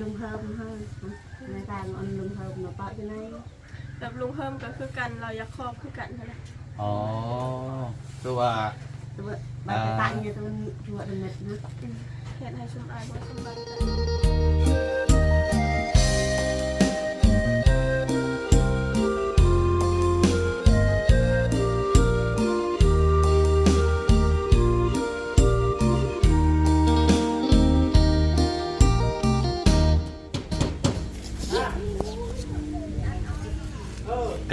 ลุงเฮิมเฮิมในการอันลุงเฮิมเนาะปะจะไหนแบบลุงเพิ่มก็คือกันเราอยากครอบคือกันนั่นแหละอ๋อคือว่าตัวบางตะเนี่ยตัวตัวเด็กนะเห็นให้ชุมอายบ่สำบา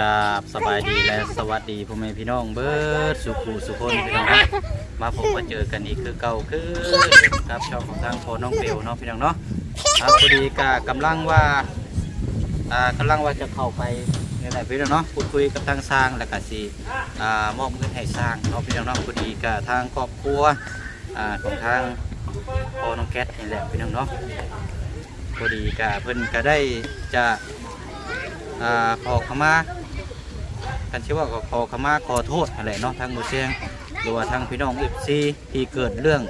กราบสบายดีและสวัสดีพ่อแม่พี่น้องเบิร์ดสุขูสุคนพี่น้องครับมาพบมาเจอกันอีกคือเก่าคือครับช่องของทางโพน้องเบลเนาะพี่น้องเนาะครับพอดีกกำลังว่าอ่ากำลังว่าจะเข้าไปนี่แหละพี่น้องเนาะพูดคุยกับทางสร้างแล้วก็สิอ่ามอบเงินให้สร้างเนาะพี่น้องเนาะพอดีกับทางครอบครัวอ่าของทางโพน้องแก๊สนี่แหละพี่น้องเนาะพอดีกับเพิ่นก็ได้จะอ่าขอขมา กันชื่อว่าก็ขอขมาขอโทษอะไรเนาะทางมือเชียงหรือว่าทางพี่น้องเอฟซีที่เกิดเรื่อง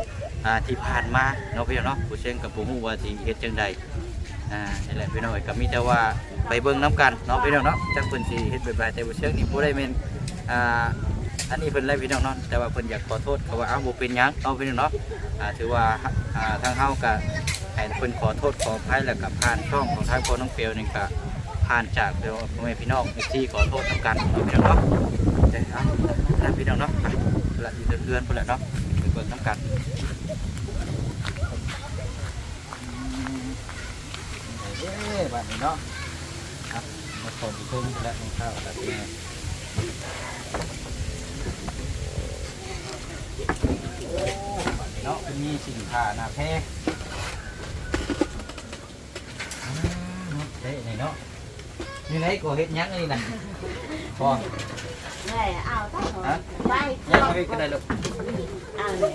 อ่าที่ผ่านมาเนาะพี่น้องเนาะผู้เชียงกับผู้ฮู้ว่าที่เฮ็ดจังใดอ่านี่แหละพี่น้องก็มีแต่ว่าไปเบิ่งน้กันเนาะพี่น้องเนาะจักเพิ่นสิเฮ็ดแบบใดแต่ผู้เชียงนี่บ่ได้แม่นอ่าอันนี้เพิ่นไล่พี่น้องเนาะแต่ว่าเพิ่นอยากขอโทษเขาว่าอ้าวบ่เป็นหยังเนาะพี่น้องเนาะอ่าถือว่าอ่าทางเฮาก็ให้เพิ่นขอโทษขออภัยแล้วก็ผ่านช่องของทางพ่อน้องเปียวนี่ก็ ผ่านจากเดี๋ยวพ่อแม่พี่น้องที่ขอโทษทำกันพี่น้องเนาะเดี๋ยวเอาแล้วพี่น้องเนาะละอยู่เดือนๆพุ่นแหละเนาะไปเบิกน้ำกันเอ้ยบัดนี้เนาะครับมาขอบุญคุณและของข้าวและแม่โอ้บัดนี้เนาะมีสินค้านาแพร่เนาะเด้เนาะ นี่ไหนก็เฮ็ดหยังอันนี่น่ะพอแม่เอาตั้งหัวไปยักมาพี่ก็ได้ลูกเอาเลย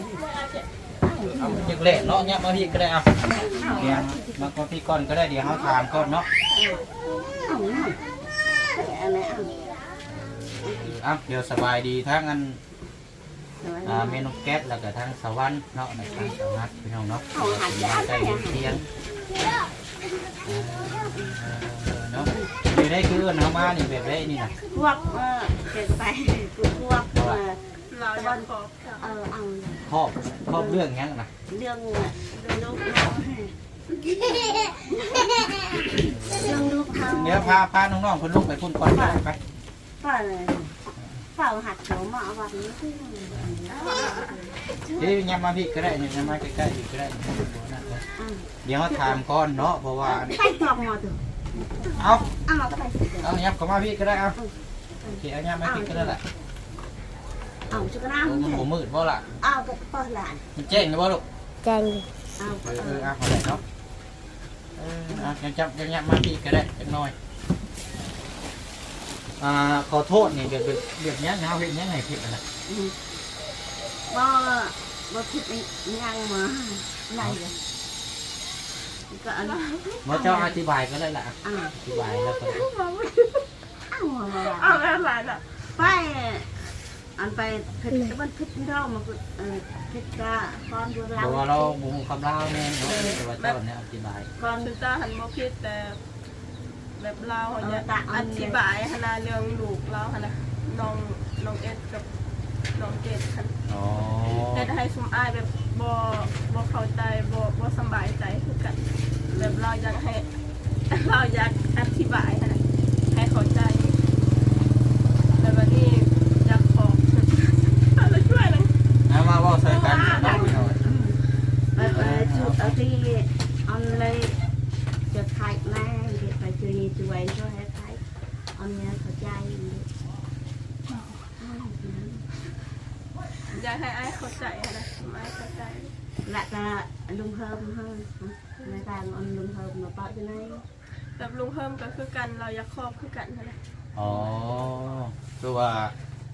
เอายักเละเนาะยักมาพี่ก็ได้เอาเดี๋ยวมาก็พี่ก่อนก็ได้เดี๋ยวเฮาถามก่อนเนาะเอาหน่อยเอาเลยเอาอะเดี๋ยวสบายดีทั้งอันอ่าเมนูแก๊สแล้วก็ทั้งสวรรค์เนาะในทางสวัสดิ์พี่น้องเนาะใกล้เที่ยง เออเนาะอยู่ได้คือเฮามานี่แบบได้นี่น่ะพวกเออเกิดไปพวกเออเราอยากครอบเออเอาครอบครอบเรื่องหยังน่ะเรื่องลูกเขาเรื่องลูกเขาเดี๋ยวพาพาน้องๆเพิ่นลงไปพุ่นก่อนก็ได้ไป ก็เลยเฝ้าหัดเขามาวันนี้ที่เดี๋ยวยับมาพี่ก็ได้ยับมาใกล้ๆพี่ก็ได้เดี๋ยวเฮาถามก่อนเนาะเพราะว่าไปจองมาถึงเอาเอาก็ไปเอายับเข้ามาพี่ก็ได้เอาโอเคเอายับมาพี่ก็ได้แหละเอาชุกน้โอ้มันบ่มืดบ่ล่ะำเอาก็เปิดหลานมันแจ้งนะบ่ลูกแจงเอาเอเออเอออเอาเอาได้เนาะเออเอายับยับยับยับมาพี่ก็ได้จักหน่อย อ่าขอโทษนี่เดี๋ยวเดี๋ยวเดี๋ยวนี้นะเฮ็ดยังไงผิดอะนะบ่บ่คิดยังมาไหนเลยก็อันนี้บ่เจ้าอธิบายก็ได้ล่ะอ่า อธิบายแล้วก็ได้เอามาเอาแล้วหลานอะไปอันไปพิษมันพิษเรามาเออพิษกะก่อนดูเราบ่ว่าเราบ่ฮู้คำลาวแม่นเนาะแต่ว่าเจ้าเนี่ยอธิบาย ก่อน ตาหันบ่ผิดแต่ แบบเราเนี่ยอธิบายหนาเรื่องลูกเราหั่นน่ะน้องน้องเอ็ดกับน้องเกดคันอ๋อเฮ็ดให้ชุมอายแบบบ่บ่เข้าใจบ่บ่สำบายใจคือกัน แบบเราอยากให้เราอยากอธิบายหั่นน่ะให้เข้าใจแล้ววันนี้อยากขอเราช่วยหน่อยเอามาเว้าใส่กันเนาะพี่น้องเออเออชุดเอาที่อันเลยจะขายแม่เด็กไปช่วยช่วยช่วยให้ขายอันเนี้ยเข้าใจอยากให้อ้ายเข้าใจหั่นน่ะชุมอายเข้าใจและก็ลุงเฮิมเฮิมในการอันลุงเฮิมมาปะจะไหนแบบลุงเพิ่มก็คือกันเราอยากครอบคือกันนั่นแหละอ๋อคือว่า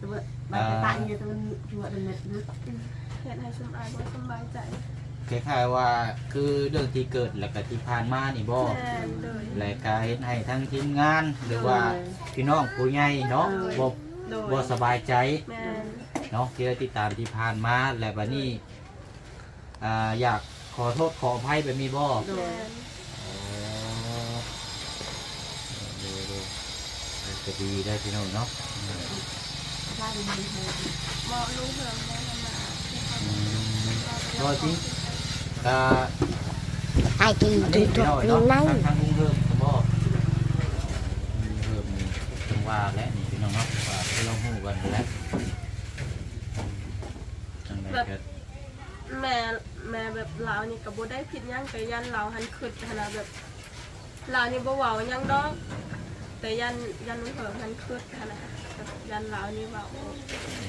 ตัวบางตะเนี่ยตัวตัวเด็กนะเฮ็ดให้ชุมอายบ่สำบายใจ คล้ายๆว่าคือเรื่องที่เกิดแล้วก็ที่ผ่านมานี่บ่แม่ยและก็เห็นให้ทั้งทีมงานหรือว่าพี่น้องผู้ใหญ่เนาะบ่บ่สบายใจเนาะที่ได้ติดตามที่ผ่านมาและวันนี้ออยากขอโทษขออภัยไปมีบ่โดแม่ยนะดีได้พี่น้องเนาะบ้านมันมีอกลูกเพิ่มได้ประมาณอกจริง ก็ ai kỳ อัน kỳ นี้พี่ trục น้อยเนาะ này ทางทางลุงเริ่มก็บอกลุงเริ่มนี่จังว่าและนี่พี่น้องเนาะว่าที่เราฮู้กันแล้วจังไดก็แม่แม่แบบเรานี่ก็บ่ได้ผิดหยังแต่ยันเราหันคิดขนาดแบบเรานี่บ่เว้าหยังดอก แต่ยันยันลุงเพิ่มหันคิดขนาดแบบยันเรานี่เว้า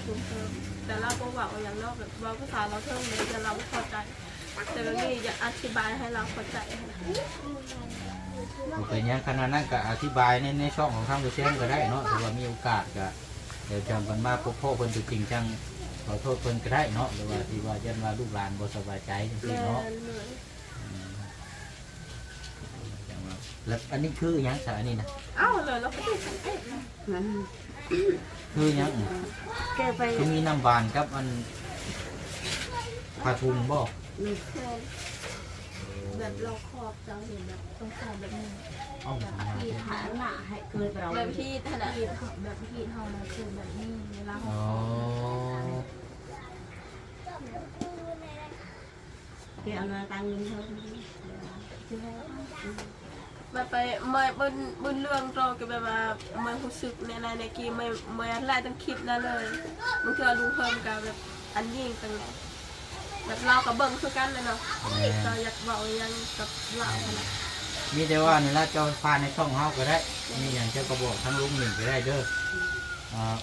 ลุงเพิ่มแต่เราบ่เว้าหยังนอกแบบเว้าภาษาเราเทิงเลยแต่เราบ่เข้าใจ แต่แบบนี้อยากอธิบายให้เราเข้าใจนะบ่เป็นหยังขนาดนั้นก็อธิบายในในช่องของทางโซเชียลก็ได้เนาะถ้าว่ามีโอกาสก็เดี๋ยวจำกันมาพบพ่อเพิ่นจริงๆจังขอโทษเพิ่นก็ได้เนาะหรือว่าที่ว่ายันว่าลูกหลานบ่สบายใจจังซี่แม่เนาะเลยอืมจังว่าแล้วอันนี้คือหยังซะอันนี้นะเอ้าเลยเราก็ได้สังเกตนะคือหยังแกไปคือมีน้ำหวานกับอันผ้าถุงบ่ แบบเราครอบจังเห็นแบบต้องครอบแบบนี้เอ้าที่ฐานหนาให้เกิดเราแบบที่ถนัดแบบฮีทเฮามันคือแบบนี้เวลาอ๋เฮาอแกเอามาตังเงินเธอแบบไปมื่บึนบึนเรื่องเราก็แบบว่ามื่รู้สึกในในในกีเมื่อเมื่อแรต้องคลิปนั่นเลยมันคือเราดูเพิ่มกับแบบอันยิ่งตั้งแต่ แบบเรากับเบิ้งคือกันเลยเนาะเราอยากบอกยังกับเราขนาดมีแต่ว่านี่ละเจ้าพาในช่องเฮาก็ได้ มีอย่างเจ้าก็บอกทั้งลุงหนึ่งก็ได้เด้ออ่า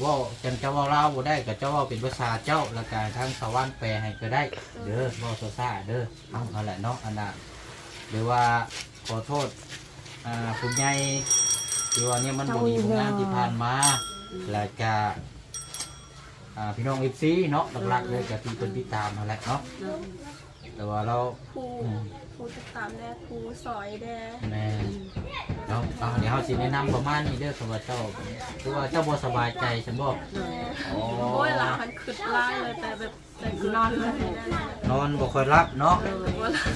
เว่าจังเจ้าเว่าลาวบ่ได้ก็เจ้าเว่าเป็นภาษาเจ้าแล้วก็ทางสวรรค์แปลให้ก็ได้ เด้อเว้าซ่าๆเด้อเอาเอาแหละเนาะอันน่ะหรือว่าขอโทษอ่าคุณยายที่ว่าเนี่ยมันบ่ดีบ่งามที่ผ่านมาแล้วก็ อ่าพี่น้อง FC เนาะหลักๆเลยก็ที่เพิ่นติดตามนั่นแหละเนาะแต่ว่าเราผู้ผู้ติดตามแน่ผู้สอยแน่แม่เนาะเอาเดี๋ยวเฮาสิแนะนำประมาณนี้เด้อสำหรับเจ้าคือว่าเจ้าบ่สบายใจฉันบอกโอ้ยหลานขึ้นไล่เลยแต่แบบแต่คือนอนเลยนั่นนะนอนบ่ค่อยรับเนาะเออว่าหลาน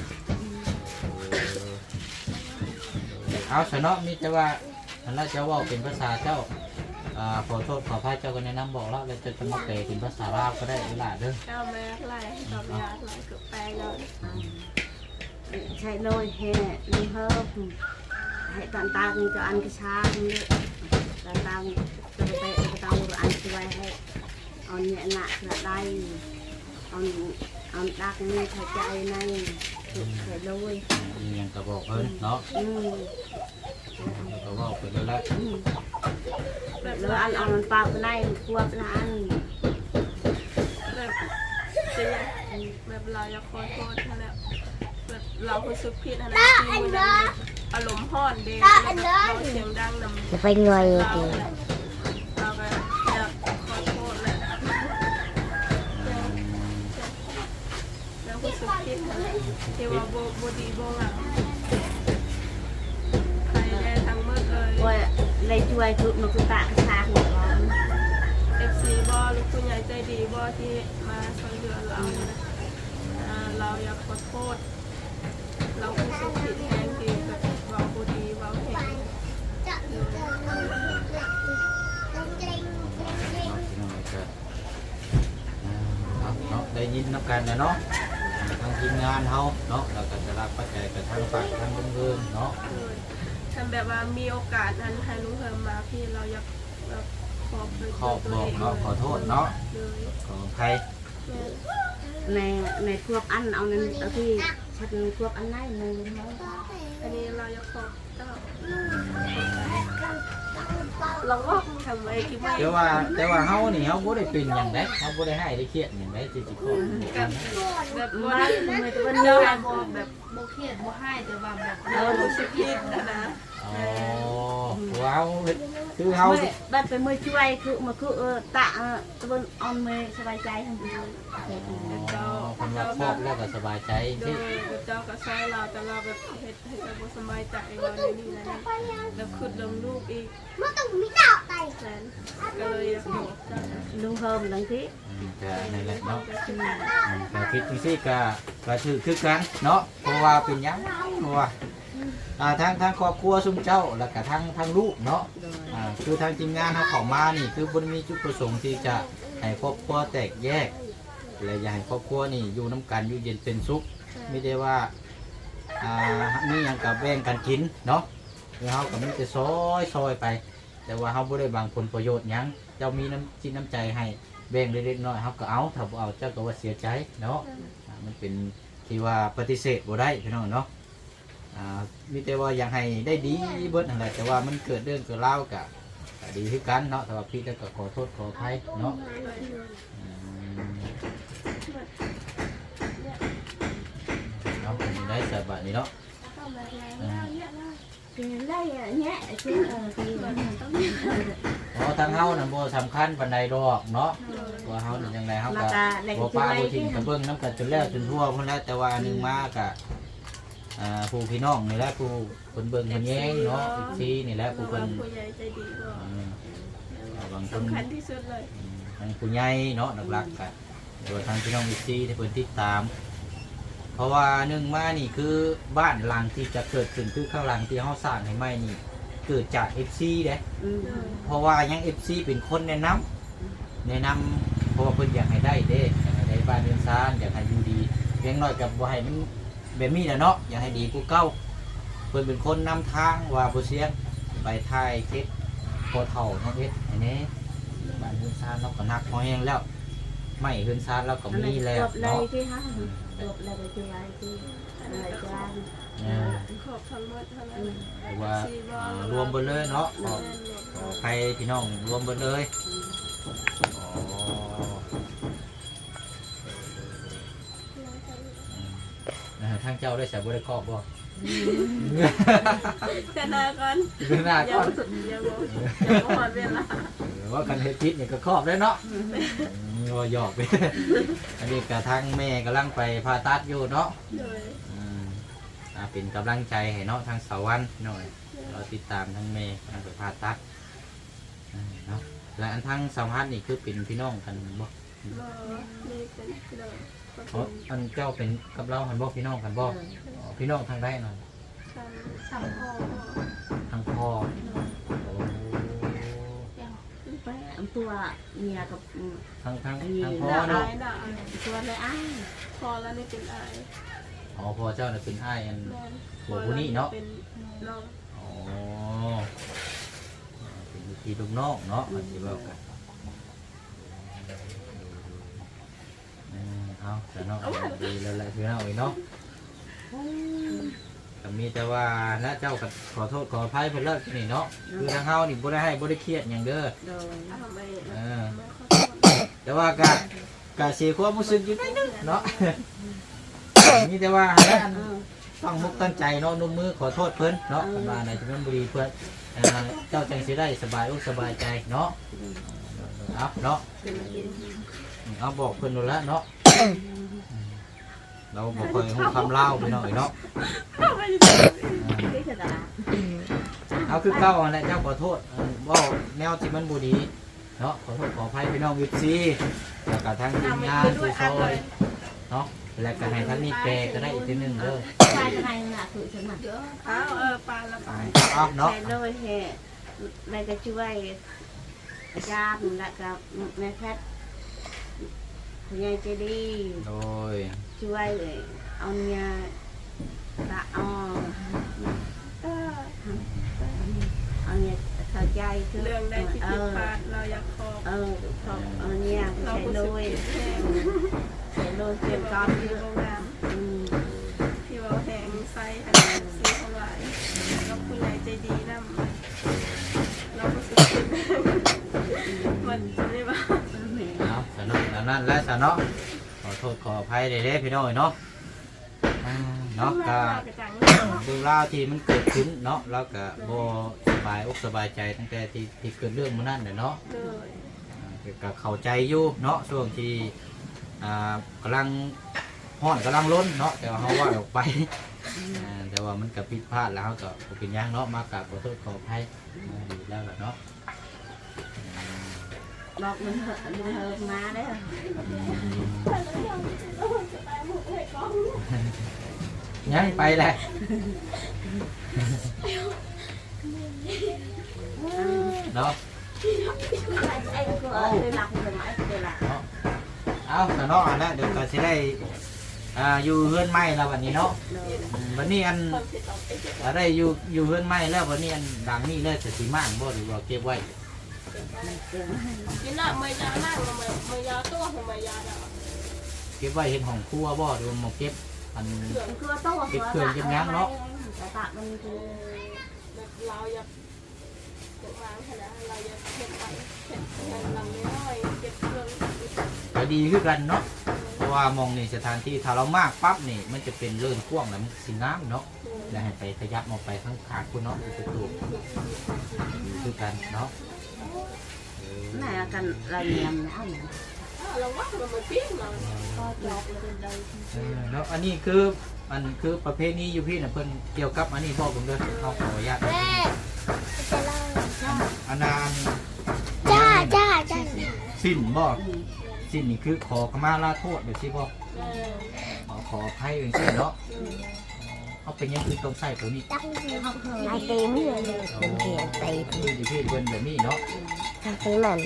เอาซะเนาะมีแต่ว่าอันละเจ้าเว้าเป็นภาษาเจ้า อ่าขอโทษขออภัยเจ้าก็แนะนำบอกแล้วแล้วเจะจะมาแปลเป็นภาษาลาวก็ได้เวลาเด้อเจ้าแม่ไล่เจ้าแม่ไล่เกือบแปลงใช้ลอยแห่ลืมเพิ่มให้ตันตาเงินจะอันกระชานี่ตันตาจะไปกระตังอันช่วยให้เอาเนี่ยหนักกระได้เอาเอาดักนี่เข้าใจในใช้ลอยมีหยังก็บอกเพิ่นเนาะอืมแล้วก็เว้าไปเลยละอืม แบบแล้วอันเอามันปากไปได้ควบละอันแบบจะยังแบบเราอยากขอโทษนั่นแหละแบบเรารู้สึกผิดนะที่มือนั้นอารมณ์ห่อนเด้งเราเสียงดังนำ จะไปเงยเราดีเราก็อยากขอโทษแหละแล้วรู้สึกผิดนะที่ว่าโบโบดีโบงามใครได้ทั้งหมดเลย ว่า เลยช่วยทุกมันคือปากกระชาหัวร้อนเอฟซีบอลูกคุณยายใจดีบอที่มาช่วยเหลือเราเนี่ยนะอ่าเราอยากขอโทษเราผู้สุขผิดแทนที่แบบเว่าบูดีเว่าแหงเอาเนาะได้ยินน้ำกันนะเนาะทางทีมงานเฮาเนาะแล้วก็จะรับปัจจัยกับทางฝั่งทางเพิ่นๆเนาะ เลยทำแบบว่ามีโอกาสนั้นให้ลุงเพิ่มมาพี่เราอยากแบบขอบเลยขอบบอกเนาะขอโทษเนาะเลยขออภัยแม่ในในควบอันเอานั้นเอาที่ชัดควบอันไหนเลยเนาะอันนี้เราอยากขอบเจ้าเราว่าทำไมคิดว่าแต่ว่าแต่ว่าเฮานี่เฮาบ่ได้เป็นหยังไดเฮาบ่ได้ให้ได้เครียดหยังไดที่สิขอกับแบบว่าไม่ไม่ตัวเจ้าเนื้อบ่แบบบ่เครียดบ่ให้แต่ว่าแบบเรารู้สึกผิดนะนะ อ๋อว้าวคือเฮาไม่บัดไปมือช่วยคือมาคือเออตะตัวออนมือสบายใจทั้งทีเจ้าคนว่าครอบแล้วก็สบายใจโดที่ยเจ้าก็ใช้เราแต่เราแบบเฮ็ดให้เจ้าบ่สบายใจว่าในนี่นะแล้วคืดเรื่องลูกอีกมันต้องมีดอกไปแสนก็เลยอยากบอกเจ้าลุงเพิ่มทั้งที่อืมก็นั่นแหละเนาะก็คืออืมก็คิดจังซี่ก็ก็ถือคือกันเนาะเพราะว่าเป็นหยังเพราะว่า อ่าทางทางครอบครัวซุมเจ้าแล้วก็ทางทางลูกเนาะโดยอ่าคือทางทีมงานเขาเของมานี่คือบนมีจุดประสงค์ที่จะให้ครอบครัวแตกแยก และอยากให้ครอบครัวนี่อยู่น้ำกันอยู่เย็นเป็นสุขไม่ได้ว่าอ่ามีอย่างกับแบ่งกันกินเนาะคือเขาก็มีแต่ซอยซอยไป แต่ว่าเขาไม่ได้บางผลประโยชน์หยังเจ้ามีน้ำจิตน้ำใจให้แบ่งเล็กๆน้อยๆเขาก็เอาถ้าบ่เอาเจ้าก็ว่าเสียใจเนาะอ่ามันเป็นที่ว่าปฏิเสธบ่ได้พี่น้องเนาะ อ่ามีแต่ว่าอยากให้ได้ดีเบิดนั่นแหละแต่ว่ามันเกิดเรื่องเกิดเล่าวกับดีคือกันเนาะแต่ว่าพี่ก็ขอโทษขออภัยเนาะอืมเอาเป็นได้สบายนี่เนาะอืม thì lấy nhẹ chứ thì อ๋อทางเฮาน่ะบ่สำคัญปานใดดอกเนาะว่าเฮานี่จังไดเฮา mà ก็ ta lại บ่ cái ป้าบ่ chuối ทิ้ง chứ กับเบิ่งน้ำกันจนแล้วจนทั่วพุ่นแล้วแต่ว่าหนึงมากะ อ่าผู้พี่น้องนี่แหละผู้เพิ่นเบิ่งเพิ่นแย้งเนาะอีกทีนี่แหละผู้ผู้เพิ่นผู้ใหญ่ใจดีก็อืมบางคนสำคัญที่สุดเลยทางผู้ใหญ่เนาะหลักๆกันหรือว่าทางพี่น้องวิซีที่เพิ่นติดตาม เพราะว่าหนึ่งมานี่คือบ้านหลังที่จะเกิดขึ้นคือข้างหลังที่เฮาสร้างให้ใหม่นี่ เกิดจาก FC เด้ ừ. เพราะว่ายัง FC เป็นคนแนะนำแนะนำเพราะว่าเพิ่นอยากให้ได้เด้อยากให้ได้บ้านเรือนซานอยากให้อยู่ดีเพียงน้อยกับบ่ให้มัน แบบนี้แหละเนาะอยากให้ดีกูเก่าเพิ่นเป็นคนนำทางว่าบ่เสียงไปถ่ายคลิปพอเฒ่าน้องเอ็ดอันนี้บ้านเรือนซานเราก็นักพอแห้งแล้ว ไม่เรือนซานเราก็มีแล้ว gộp เนาะ đây cái hả gộp lại cái chuối chứ lại cho ăn เออขอบทั้งหมดเท่านั้นหรือว่าอ่ารวมเบิดเลยเนาะขอขอใครพี่น้องรวมเบิดเลยอ๋อ ออทางเจ้าได้ใส่บริครอบบ่ชนะก่อนคือหน้าอย่าก่อนอย่าบอกอย่าบอกหมดเวลาหรือว่ากันเฮ็ดพิษเนี่ยก็ครอบได้เนาะอืมรอหยอกไป อันนี้กระทั่งแม่กำลังไปผ่าตัดอยู่เนาะ โดยอืมอ่าเป็นกำลังใจให้เนาะทางสาวันหน่อย เราติดตามทั้งแม่กำลังไปผ่าตัดอ่าเนาะและอันทั้งสาวพันนี่คือเป็นพี่น้องกันบ่รอนี่เป็นพี่น้ องก็เพราะเป็นอันเจ้าเป็นกับเราหันบ่พี่น้องกันบ่อ๋อพี่น้องทางใดหน่อยทำสำพ่อทางพ่อโอ้ phải tua nhà gặp ทางทางนี่ทางพ่อด่าเนาะอายด่าอาย tua lại ăn พอแล้วนี่เป็นอายอ๋อพ่อเจ้าน่ะเป็นอ้ายอัน แม่นหัวผู้นี่เนาะ เป็นน้องอ๋อเป็นพี่ลูกน้องเนาะมันสิเว้ากันอืม เอาแต่เนาะดีแล้วแหละพี่น้องเอ้ยเนาะก็มีแต่ว่านะเจ้าก็ขอโทษขออภัยเพิ่นเลิกนี่เนาะคือทางเฮานี่บ่ได้ให้บ่ได้เครียดหยังเด้อเออแต่ว่ากะกะเสียความรู้สึกอยู่นิดนึงเนาะมีแต่ว่าให้อันตั้งมุกตั้งใจเนาะนุ่มมือขอโทษเพิ่นเนาะกันมาในจังหวัดบุรีเพิ่นเอ่อเจ้าจังสิได้สบายอกสบายใจเนาะเอาเนาะเอาบอกเพิ่นดูแลวเนาะ เราบอกเคยฮู้คำเล่าไปหน่อยเนาะ cái cái là เอาคือเก้าอันแหละเจ้าขอโทษเออเว่าแนวที่มันบ่ดีเนาะขอโทษขออภัยพี่น้องวิซีแล้วก็ทั้งทีมงานที่ซอยเนาะแล้วก็ให้ทั้งนี้แปลก็ได้อีกทีหนึงเด้อ sai cái này là tự chấn mặt อ้าวเออปลาละปลาเอาเนาะ sai đôi hè này cái chuối cha lại cả mẹ phép nhà chơi đi โดย chuối ông nhà đã o ông nhà thợ chay chứ เรื่องใดที่ผิดพลา ờ ดเราอยากขอบ ờ không ông nhà เรา sai ผู้สึก đôi ผิดแห้ง sai đôi ที่ tiền ว่า con ที่ chứ โรงงาน ừ. ที่ว่าแหงไฟขนาดสีเท่าไหร่เราผู้ใหญ่ใจดีนำเราผู้สึกผิดมันจะได้ว่าเอาส นั้นและสนอขอโทษขออภัยเด้ๆพี่น้อยเนาะอ่าเนาะก็กระจังดูราวที่มันเกิดขึ้นเนาะแล้วก็บ่สบายอกสบายใจตั้งแต่ที่ที่เกิดเรื่องมื้อนั้นน่ะเนาะเลยอ่าก็เข้าใจอยู่เนาะช่วงที่อ่ากำลังฮ้อนกำลังล้นเนาะแต่ว่าเฮาว่าออกไปอ่าแต่ว่ามันก็ผิดพลาดแล้วก็บ่เป็นหยังเนาะมากราบขอโทษขออภัยอ่าดีแล้วล่ะเนาะ บอกมันเหอะมันเหอะมา đấy ยังไปแหละเนาะไอ้ก็ได้หลักเลยไหมได้หลักเอาแต่เนาะอันนั้นเดี๋ยวก็สิได้อ่าอยู่เฮือนไม้แล้ววันนี้เนาะเลยอืมวันนี้อันความผิดต้องไปเก็บอะไรอยู่อยู่เฮือนไม้แล้ววันนี้อันดังนี่เลยจะสิมากบ่หรือว่าเก็บไว้ กินหน้าไม่ยาหน้าไม่ไม่ยาตัวไม่ยาดาวเก็บไว้เห็นของครัวบ่หรือว่าหมกเก็บอันคือโต๊ะแต่ตามันคือแบบเราอยากเก็บวางขนาดเราอยากเก็บไปเก็บเงินลำน้อยเก็บเครื่องก็ดีคือกันเนาะเพราะว่ามองในสถานที่ถ้าเรามากปั๊บนี่ มันจะเป็นเลื่อนกว้างแล้วมันสิน้ำเนาะแล้วให้ไปขยับออกไปข้างขาดคุณเนาะคือตูดีคือกันเนาะ เออแม่กันเราเนียมนะเนี่ยเราว่ามันมาปิ้งเราก็จบเลยได้เออแล้วอันนี้คืออันคือประเภทนี้อยู่พี่น่ะเพิ่นเกี่ยวกับอันนี้บอกผมเด้อเอาขออนุญาตแม่จะเล่าอันนานจ้าจ้าจ้าสิ้นบ่สิ้นนี่คือขอขมาลาโทษแบบที่บ่เออขอขอให้เองสิเนาะ เอาเป็นหยังคือต้องใส่ตัวนี้ตั้งไอเต็มเลยเป็นเขียนไปคืออยู่พี่เพิ่นแบบนี้เนาะทำซื้อมัน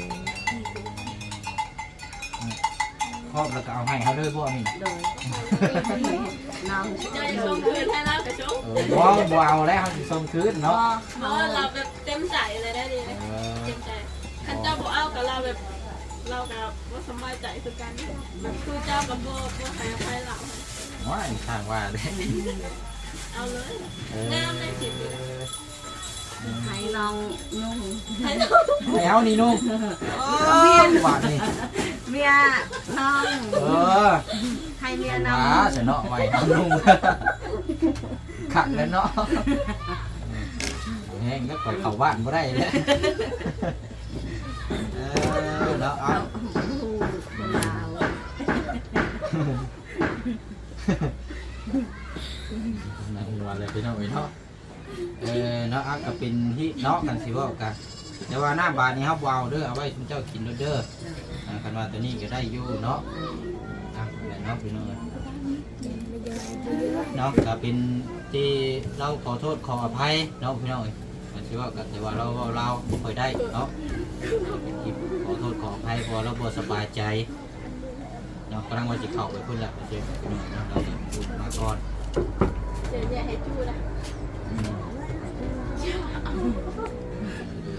ครอบแล้วก็เอาให้เขาเลยบ่นี่โดยน้องจะจะส่งคืนให้เรากระชกเออบ่บ่เอาแล้วเขาสิส่งคืนเนาะเพราะเราแบบเต็มใจเลยได้ดีเลยเออเต็มใจท่านเจ้าบอกเอากับเราแบบเรากับว่าสบายใจคือกันคือเจ้ากับโบโบหายไปเราว่าอีกทางว่าเลย เอาเลยเออน้ำได้สิให้น้องนุ่งให้เราให้เอานี่นุ่งหวานนี่เมียน้องเออให้เมียน้หองาเสยเนาะไว้เอานุ่งขัดแล้วเนาะแห้งก็ก่อยเข้าบ้านบ่ได้เลยเออเนาะเอา คนลาวนั่งวันเลยพี่น้องเนาะเออเนาะอักก็เป็นที่เนาะกันสิเว่ากัน แต่ว่าหน้าบานนี้ครับวาวเด้อเอาไว้คุณเจ้ากินเด้อเด้ออ่าคันว่าตัวนี้ก็ได้อยู่เนาะอะเนาะพี่น้องเนาะก็เป็นที่เราขอโทษขออภัยเนาะพี่น้องกันสิเว่ากันแต่ว่าเราเราเราบ่ค่อยได้เนาะขอโทษขออภัยเพอเราบ่สบายใจ เนาะกำลังว่าจะเข้าไปพุ่นและเจ้าพี่น้องเนาะเราจะพูดมาก่อน เดี๋ยวเนี่ยให้จูนะ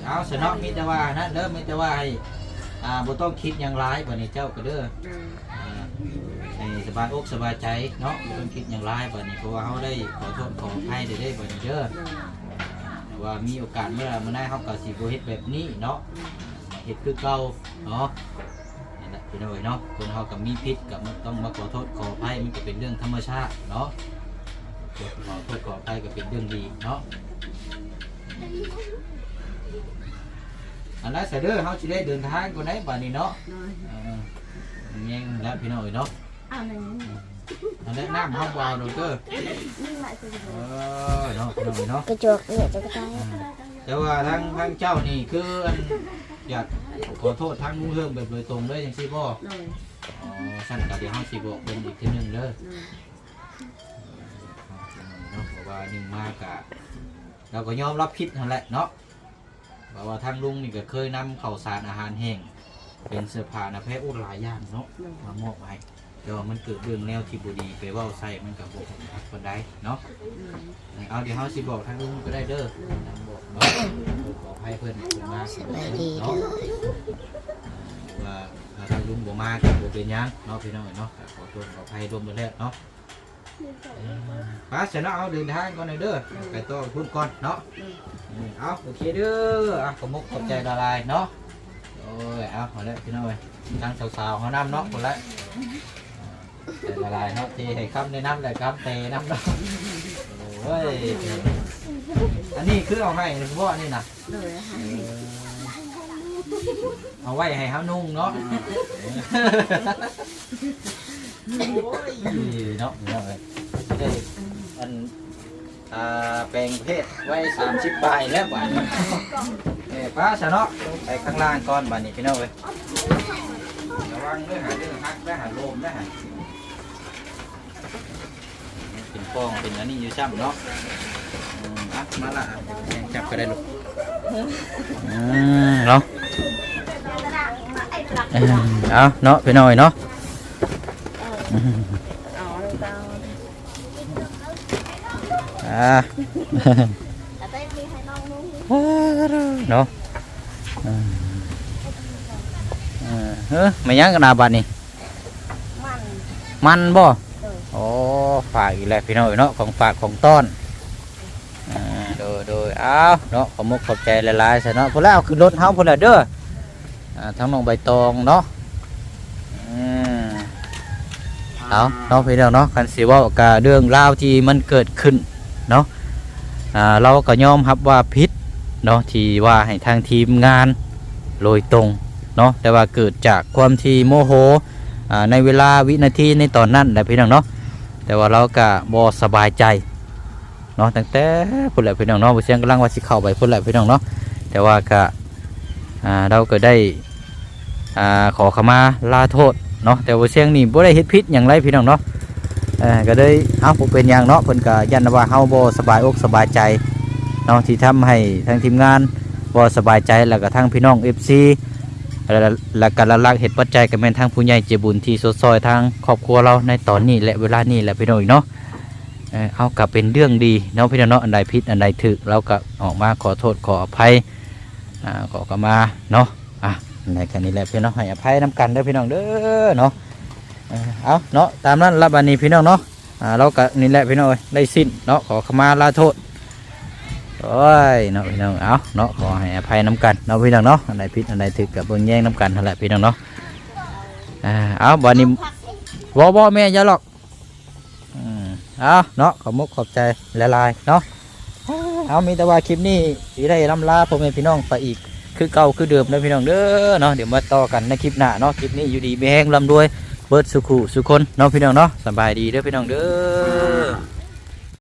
เอาสนอมีแต่ว่านะเริ่มมีแต่ว่าให้อ่าบ่ต้องคิดอย่างร้ายบัดนี้เจ้าก็เด้อโดยอ่าให้สบายอกสบายใจเนาะบ่ต้องคิดอย่างร้ายบัดนี้เพราะว่าเฮาได้ขอโทษขออภัยได้ได้บัดนี้เด้อโดยว่ามีโอกาสเมื่อเมื่อไหร่เฮาก็สิบ่เฮ็ดแบบนี้เนาะเฮ็ดคือเก่าเนาะนี่แหละพี่น้อยเนาะคนเฮาก็มีพิษก็มันต้องมาขอโทษขออภัยมันก็เป็นเรื่องธรรมชาติเนาะ ขอโทษขออภัยก็เป็นเรื่องดีเนาะอันนั้นเสยเด้อเขาจะได้เดินทางคนไหนบ้านนี้เนาะโดยเออแย่งแล้วพี่น้อยเนาะอ้าวหนึ่งอันนั้นน้ำห้องวาวเด้อเด้อนี่แหละคือเออเนาะพี่น้อยเนาะกระจกเนี่ยจะกระจายอืมแต่ว่าทางทางเจ้านี่คืออันอยากขอโทษทางลุงเฮิมแบบโดยตรงเลยจังซี่บ่โดยอ๋อสั่นก็เดี๋ยวเฮาสิบอกเพิ่นอีกทีหนึงเด้อโดยเนาะว่าหนึ่งมากะเราก็ยอมรับผิดนั่นแหละเนาะเพราะว่าทางลุงนี่ก็เคยนำข้าวสารอาหารแห้งเป็นเสื้อผ้านาแพร่อุหลายอย่างเนาะมามอบให้แต่ว่ามันเกิดเรื่องแนวที่บดีไปเว่าใส่มันกับบอกคนใดเนาะเอาเดี๋ยวเฮาสิบอกทางลุงก็ได้เด้อทาบอกเนาะขอให้เพิ่นเพิ่นมาสบายดีเนาะ ว่าทางลุงบ่มาก็บ่เป็นหยังเนาะพี่น้องเนาะก็ขอโทษขออภัยรวมกันแล้วเนาะ ป้าเสยเนาะเอาเดินทางก่อนหน่อยเด้อไปต่อพุ่นก่อนเนาะอืมเอาโอเคเด้ออะขอบมุกขอบใจละลายเนาะโอ้ยเอาเอาแล้วพี่น้องเอ้ยทางสาวๆเขานำเนาะคนละแต่ละลายเนาะที่ให้คำในน้ำเลยครับเตน้ำเนาะโอ้ยอันนี้คือเอาให้เฉพาะนี่นะโดยให้เอาไว้ให้เขานุ่งเนาะโอ้ย เนาะเนาะเลยได้อันอ่าแปลงเพศไว้สามสิบใบแล้วบ้านนี้เอ้ยป้าซะเนาะไปข้างล่างก่อนบ้านนี้พี่น้องเว้ยระวังเด้วยหาเรื่องฮักได้หาลมได้หาเป็นฟองเป็นอันนี้อยู่ซ้ำเนาะอืมอะมาละแข่งจับก็ได้ลูกอืมเนาะ เออเอาเนาะพี่น้อยเนาะ อืมเอาลูกเต้าอ่าเนาะเออเออเฮ้ยไม่ยังกันนาบัดนี่มันบ่โอ้ฝากอีกแเอาเนาะพี่น้องเนาะคันสิเว้ากะเรื่องราวที่มันเกิดขึ้นเนาะอ่าเราก็ยอมรับว่าผิดเนาะที่ว่าให้ทางทีมงานโรยตรงเนาะแต่ว่าเกิดจากความที่โมโหอ่าในเวลาวินาทีในตอนนั้นแหละพี่น้องเนาะแต่ว่าเราก็บอสบายใจเนาะตั้งแต่พุ่นแหละพี่น้องเนาะบ่เสียงกำลังว่าสิเข้าไปพุ่นแหละพี่น้องเนาะแต่ว่าก็อ่าเราก็ได้อ่าขอขมาลาโทษ เนาะแต่ว่าเสียงนี่บ่ได้เฮ็ดผิดหยังไรพี่น้องเนาะเออก็เลยเอ้าบ่เป็นหยังเนาะเพิ่นก็ยันว่าเฮาบ่สบายอกสบายใจเนาะที่ทำให้ทางทีมงานบ่สบายใจแล้วก็ทางพี่น้อง FC และและการละลักเหตุปัจจัยก็แม่นทางผู้ใหญ่ใจบุญที่สดซอยทางครอบครัวเราในตอนนี้และเวลานี้แหละพี่น้องอีกเนาะเอากลับเป็นเรื่องดีเนาะพี่น้องเนาะอันใดผิดอันใดถูกเราก็ออกมาขอโทษขออภัยอ่าขอขมาเนาะ ในแค่นี้แหละพี่น้องให้อภัยน้กันเด้อพี่น้องเด้อเนาะเอาเนาะตามนั้นรับอันนี้พี่น้องเนาะเราก็นี่แหละพี่น้องเอ้ยได้สิ้นเนาะขอขมาลาโทษโอ้ยเนาะพี่น้องเอาเนาะขอให้อภัยน้ำกันเนาะพี่น้องเนาะอันใดผิดอันใดถูกกับเบิ่งแย่งน้ำกันนั่นแหละพี่น้องเนาะอ่าเอาบัดนี้บ่บ่แม่อย่าหรอกอืมเอาเนาะขอมุกขอบใจละลายเนาะเอามีแต่ว่าคลิปนี้สิได้ลำลาพ่อแม่พี่น้องไปอีก คือเก่าคือเดิมนะพี่น้องเด้อเนาะเดี๋ยวมาต่อกันในคลิปหน้าเนาะคลิปนี้อยู่ดีมีแห้งลำด้วยเบิร์ดสุขุสุคนเนาะพี่น้องเนาะสบายดีเด้อพี่น้องเด้อ